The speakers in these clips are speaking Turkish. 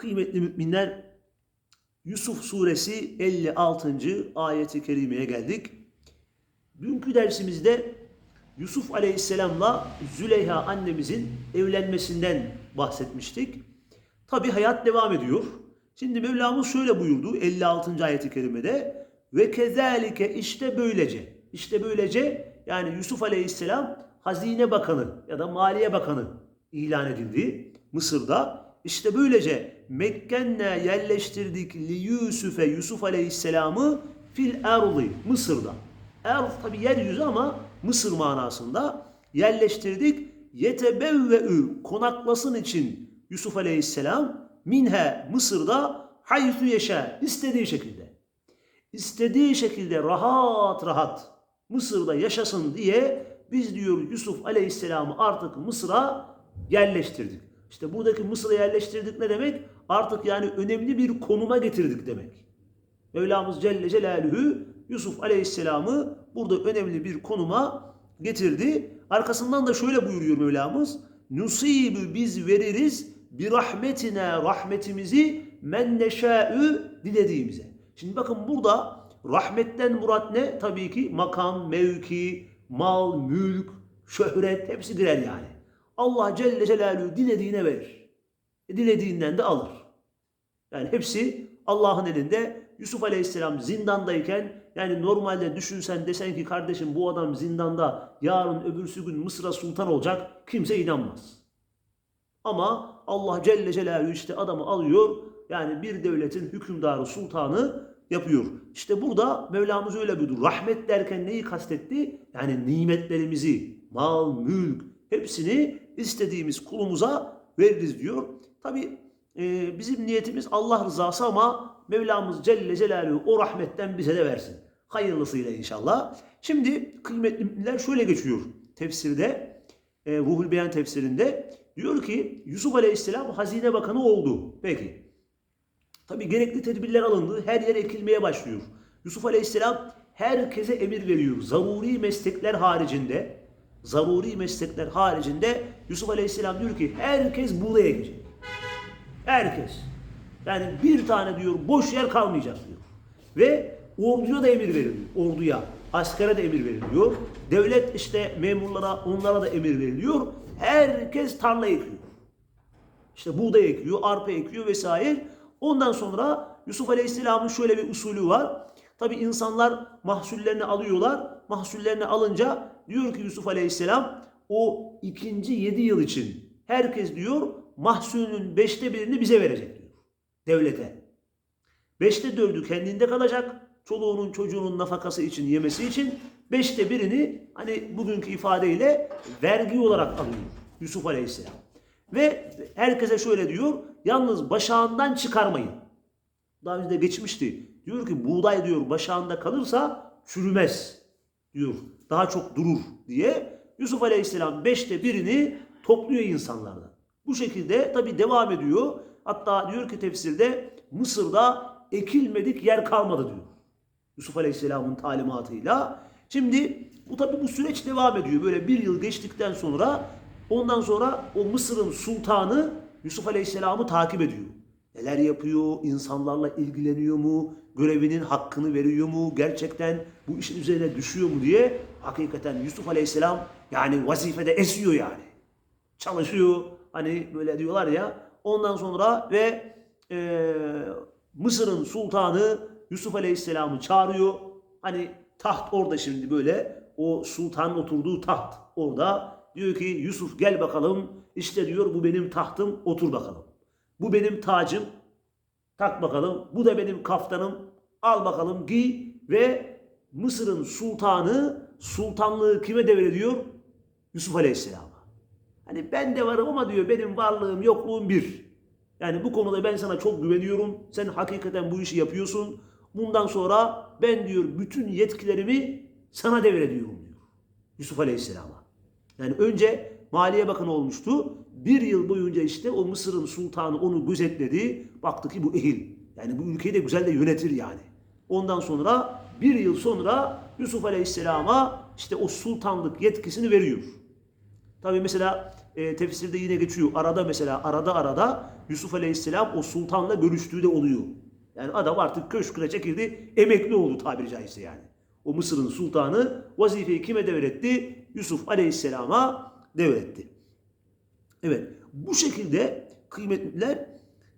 Kıymetli müminler, Yusuf suresi 56. ayeti kerimeye geldik. Dünkü dersimizde Yusuf aleyhisselamla Züleyha annemizin evlenmesinden bahsetmiştik. Tabi hayat devam ediyor. Şimdi Mevlamız şöyle buyurdu 56. ayeti kerimede ve kezalike işte böylece işte böylece yani Yusuf aleyhisselam hazine bakanı ya da maliye bakanı ilan edildi Mısır'da. İşte böylece Mekken'le yerleştirdik li Yusuf'e Yusuf aleyhisselamı fil erdi Mısır'da. Erd tabi yeryüzü ama Mısır manasında yerleştirdik. Yetebevve'ü konaklasın için Yusuf aleyhisselam minhe Mısır'da haythu yaşa istediği şekilde. istediği şekilde rahat rahat Mısır'da yaşasın diye biz diyor Yusuf aleyhisselamı artık Mısır'a yerleştirdik. İşte buradaki Mısır'a yerleştirdik ne demek? Artık yani önemli bir konuma getirdik demek. Mevlamız Celle Celaluhu Yusuf Aleyhisselam'ı burada önemli bir konuma getirdi. Arkasından da şöyle buyuruyor Mevlamız. Nusibü biz veririz bir rahmetine rahmetimizi men neşâ'ü dilediğimize. Şimdi bakın burada rahmetten murat ne? Tabii ki makam, mevki, mal, mülk, şöhret hepsi girer yani. Allah Celle Celaluhu dilediğine verir. E, dilediğinden de alır. Yani hepsi Allah'ın elinde. Yusuf Aleyhisselam zindandayken yani normalde düşünsen desen ki kardeşim bu adam zindanda yarın öbürsü gün Mısır'a sultan olacak kimse inanmaz. Ama Allah Celle Celaluhu işte adamı alıyor yani bir devletin hükümdarı sultanı yapıyor. İşte burada Mevlamız öyle buyurdu. Rahmet derken neyi kastetti? Yani nimetlerimizi, mal, mülk hepsini istediğimiz kulumuza veririz diyor. Tabi e, bizim niyetimiz Allah rızası ama Mevlamız Celle Celaluhu o rahmetten bize de versin. Hayırlısıyla inşallah. Şimdi kıymetli müminler şöyle geçiyor tefsirde, e, Ruhul Beyan tefsirinde. Diyor ki Yusuf Aleyhisselam hazine bakanı oldu. Peki. Tabi gerekli tedbirler alındı. Her yer ekilmeye başlıyor. Yusuf Aleyhisselam herkese emir veriyor. Zaruri meslekler haricinde, zaruri meslekler haricinde Yusuf Aleyhisselam diyor ki herkes buğday ekecek. Herkes. Yani bir tane diyor boş yer kalmayacak diyor. Ve orduya da emir veriliyor. Orduya, askere de emir veriliyor. Devlet işte memurlara, onlara da emir veriliyor. Herkes tarla ekiyor. İşte buğday ekiyor, arpa ekiyor vesaire. Ondan sonra Yusuf Aleyhisselam'ın şöyle bir usulü var. Tabi insanlar mahsullerini alıyorlar. Mahsullerini alınca diyor ki Yusuf Aleyhisselam o ikinci yedi yıl için herkes diyor mahsulünün beşte birini bize verecek diyor. Devlete. Beşte dördü kendinde kalacak. Çoluğunun çocuğunun nafakası için yemesi için beşte birini hani bugünkü ifadeyle vergi olarak alıyor Yusuf Aleyhisselam. Ve herkese şöyle diyor. Yalnız başağından çıkarmayın. Daha önce de geçmişti. Diyor ki buğday diyor başağında kalırsa çürümez diyor. Daha çok durur diye Yusuf Aleyhisselam beşte birini topluyor insanlardan. Bu şekilde tabi devam ediyor. Hatta diyor ki tefsirde Mısır'da ekilmedik yer kalmadı diyor. Yusuf Aleyhisselam'ın talimatıyla. Şimdi bu tabi bu süreç devam ediyor. Böyle bir yıl geçtikten sonra ondan sonra o Mısır'ın sultanı Yusuf Aleyhisselam'ı takip ediyor. Neler yapıyor? insanlarla ilgileniyor mu? Görevinin hakkını veriyor mu? Gerçekten bu işin üzerine düşüyor mu diye hakikaten Yusuf Aleyhisselam yani vazifede esiyor yani. Çalışıyor. Hani böyle diyorlar ya. Ondan sonra ve e, Mısır'ın sultanı Yusuf Aleyhisselam'ı çağırıyor. Hani taht orada şimdi böyle. O sultanın oturduğu taht orada. Diyor ki Yusuf gel bakalım. İşte diyor bu benim tahtım otur bakalım. Bu benim tacım. Tak bakalım. Bu da benim kaftanım. Al bakalım giy ve Mısır'ın sultanı sultanlığı kime devrediyor? Yusuf Aleyhisselam'a. Hani ben de varım ama diyor benim varlığım yokluğum bir. Yani bu konuda ben sana çok güveniyorum. Sen hakikaten bu işi yapıyorsun. Bundan sonra ben diyor bütün yetkilerimi sana devrediyorum diyor. Yusuf Aleyhisselam'a. Yani önce Maliye Bakanı olmuştu. Bir yıl boyunca işte o Mısır'ın sultanı onu gözetledi. Baktı ki bu ehil. Yani bu ülkeyi de güzel de yönetir yani. Ondan sonra bir yıl sonra Yusuf Aleyhisselam'a işte o sultanlık yetkisini veriyor. Tabi mesela e, tefsirde yine geçiyor. Arada mesela arada arada Yusuf Aleyhisselam o sultanla görüştüğü de oluyor. Yani adam artık köşküne çekildi, emekli oldu tabiri caizse yani. O Mısır'ın sultanı vazifeyi kime devretti? Yusuf Aleyhisselam'a devretti. Evet bu şekilde kıymetliler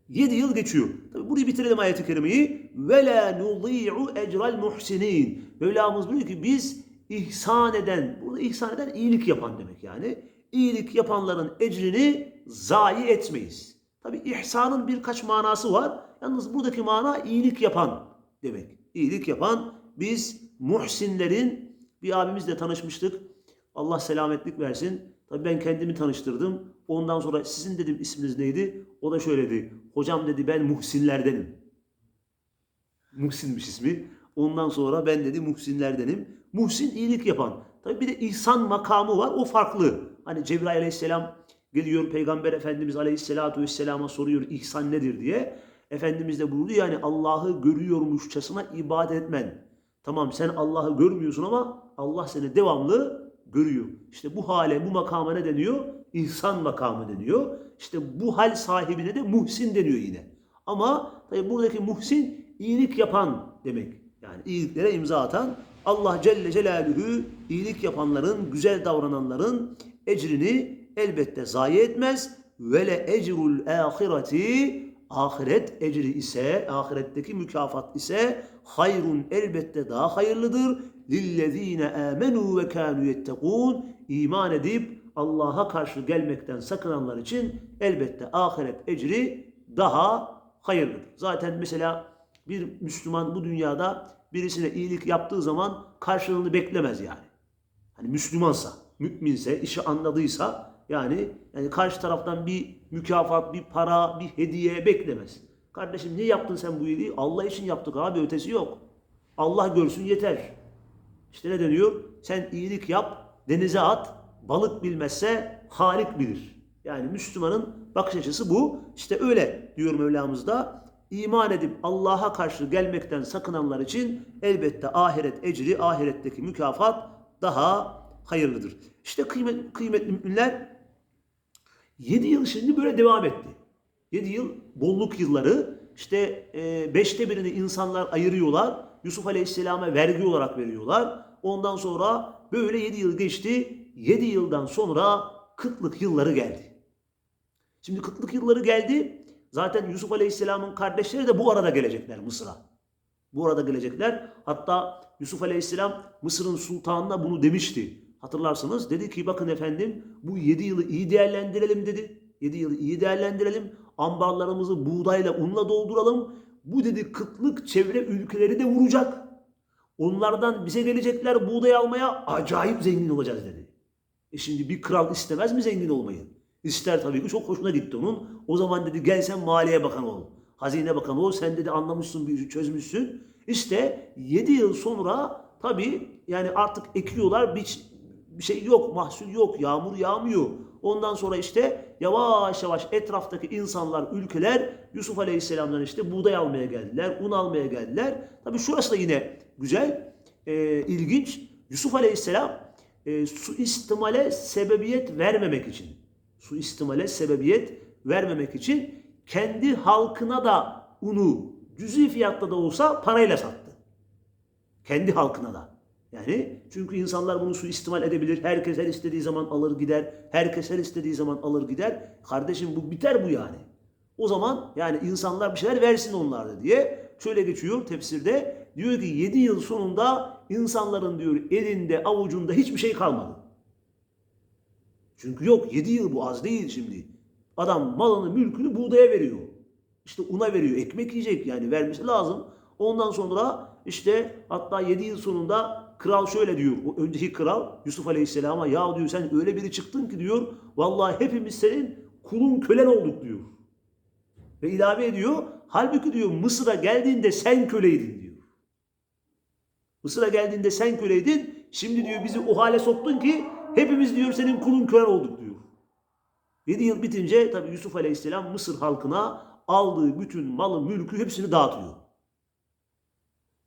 7 yıl geçiyor. Tabi burayı bitirelim ayet-i kerimeyi. Ve la nudî'u ecral muhsinin. Mevlamız diyor ki biz ihsan eden, burada ihsan eden iyilik yapan demek yani. İyilik yapanların ecrini zayi etmeyiz. Tabi ihsanın birkaç manası var. Yalnız buradaki mana iyilik yapan demek. İyilik yapan biz muhsinlerin bir abimizle tanışmıştık. Allah selametlik versin. Tabii ben kendimi tanıştırdım. Ondan sonra sizin dedim isminiz neydi? O da şöyle dedi. Hocam dedi ben muhsinlerdenim. Muhsinmiş ismi. Ondan sonra ben dedi muhsinlerdenim. Muhsin iyilik yapan. Tabii bir de ihsan makamı var. O farklı. Hani Cebrail aleyhisselam geliyor Peygamber Efendimiz aleyhisselatu vesselama soruyor ihsan nedir diye. Efendimiz de buyurdu yani Allah'ı görüyormuşçasına ibadet etmen. Tamam sen Allah'ı görmüyorsun ama Allah seni devamlı görüyor. İşte bu hale, bu makama ne deniyor? İhsan makamı deniyor. İşte bu hal sahibine de muhsin deniyor yine. Ama tabi buradaki muhsin iyilik yapan demek. Yani iyiliklere imza atan Allah Celle Celaluhu iyilik yapanların, güzel davrananların ecrini elbette zayi etmez. Ve le ecrul ahireti ahiret ecri ise, ahiretteki mükafat ise hayrun elbette daha hayırlıdır. Lillezine amenu ve kanu yettekun iman edip Allah'a karşı gelmekten sakınanlar için elbette ahiret ecri daha hayırlıdır. Zaten mesela bir Müslüman bu dünyada birisine iyilik yaptığı zaman karşılığını beklemez yani. Hani Müslümansa, müminse, işi anladıysa yani yani karşı taraftan bir mükafat, bir para, bir hediye beklemez. Kardeşim niye yaptın sen bu iyiliği? Allah için yaptık abi ötesi yok. Allah görsün yeter. İşte ne deniyor? Sen iyilik yap, denize at, balık bilmezse Halik bilir. Yani Müslümanın bakış açısı bu. İşte öyle diyor Mevlamız da. İman edip Allah'a karşı gelmekten sakınanlar için elbette ahiret ecri, ahiretteki mükafat daha hayırlıdır. İşte kıymet, kıymetli müminler 7 yıl şimdi böyle devam etti. 7 yıl bolluk yılları işte e, beşte birini insanlar ayırıyorlar. Yusuf Aleyhisselam'a vergi olarak veriyorlar. Ondan sonra böyle 7 yıl geçti. 7 yıldan sonra kıtlık yılları geldi. Şimdi kıtlık yılları geldi. Zaten Yusuf Aleyhisselam'ın kardeşleri de bu arada gelecekler Mısır'a. Bu arada gelecekler. Hatta Yusuf Aleyhisselam Mısır'ın sultanına bunu demişti. Hatırlarsınız dedi ki bakın efendim bu 7 yılı iyi değerlendirelim dedi. 7 yılı iyi değerlendirelim. Ambarlarımızı buğdayla unla dolduralım. Bu dedi kıtlık çevre ülkeleri de vuracak. Onlardan bize gelecekler buğday almaya acayip zengin olacağız dedi. E şimdi bir kral istemez mi zengin olmayı? İster tabii ki çok hoşuna gitti onun. O zaman dedi gel sen maliye bakanı ol. Hazine bakanı ol. Sen dedi anlamışsın bir işi çözmüşsün. İşte 7 yıl sonra tabii yani artık ekiyorlar bir, bir şey yok mahsul yok yağmur yağmıyor. Ondan sonra işte yavaş yavaş etraftaki insanlar, ülkeler Yusuf Aleyhisselam'dan işte buğday almaya geldiler, un almaya geldiler. Tabii şurası da yine güzel, e, ilginç. Yusuf Aleyhisselam e, suistimale sebebiyet vermemek için, suistimale sebebiyet vermemek için kendi halkına da unu cüzi fiyatta da olsa parayla sattı. Kendi halkına da. Yani çünkü insanlar bunu suistimal edebilir. Herkes her istediği zaman alır gider. Herkes her istediği zaman alır gider. Kardeşim bu biter bu yani. O zaman yani insanlar bir şeyler versin onlar da diye şöyle geçiyor tefsirde. Diyor ki 7 yıl sonunda insanların diyor elinde avucunda hiçbir şey kalmadı. Çünkü yok 7 yıl bu az değil şimdi. Adam malını mülkünü buğdaya veriyor. İşte una veriyor. Ekmek yiyecek yani vermesi lazım. Ondan sonra işte hatta 7 yıl sonunda kral şöyle diyor. O önceki kral Yusuf Aleyhisselam'a ya diyor sen öyle biri çıktın ki diyor. Vallahi hepimiz senin kulun kölen olduk diyor. Ve ilave ediyor. Halbuki diyor Mısır'a geldiğinde sen köleydin diyor. Mısır'a geldiğinde sen köleydin. Şimdi diyor bizi o hale soktun ki hepimiz diyor senin kulun kölen olduk diyor. 7 yıl bitince tabi Yusuf Aleyhisselam Mısır halkına aldığı bütün malı, mülkü hepsini dağıtıyor.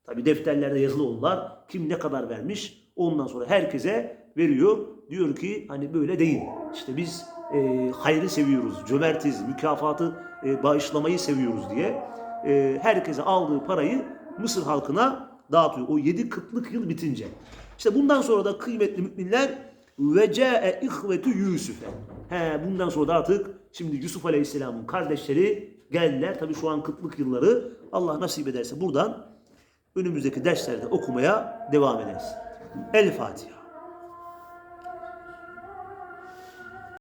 Tabi defterlerde yazılı onlar. Kim ne kadar vermiş ondan sonra herkese veriyor. Diyor ki hani böyle değil. İşte biz e, hayrı seviyoruz, cömertiz, mükafatı e, bağışlamayı seviyoruz diye e, herkese aldığı parayı Mısır halkına dağıtıyor. O yedi kıtlık yıl bitince. İşte bundan sonra da kıymetli müminler ve ca'e ihvetu Yusuf'e. He bundan sonra da artık şimdi Yusuf Aleyhisselam'ın kardeşleri geldiler. Tabi şu an kıtlık yılları. Allah nasip ederse buradan önümüzdeki derslerde okumaya devam ederiz. El Fatiha.